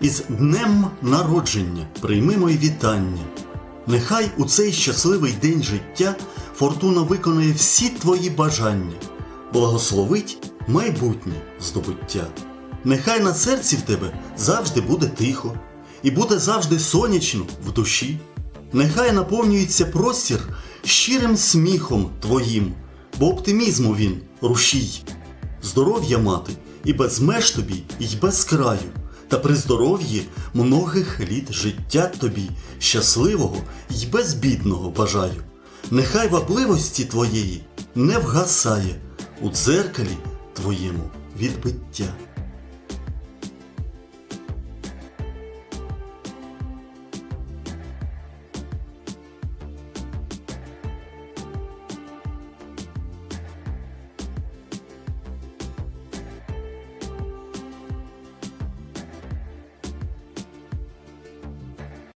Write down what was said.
із днем народження прийми мої вітання. Нехай у цей щасливий день життя фортуна виконує всі твої бажання, благословить майбутнє здобуття. Нехай на серці в тебе завжди буде тихо, і буде завжди сонячно в душі. Нехай наповнюється простір щирим сміхом твоїм, бо оптимізму він рушій. Здоров'я мати і без меж тобі, і без краю, та при здоров'ї многих літ життя тобі, щасливого й безбідного бажаю. Нехай вабливості твоєї не вгасає у дзеркалі твоєму відбиття.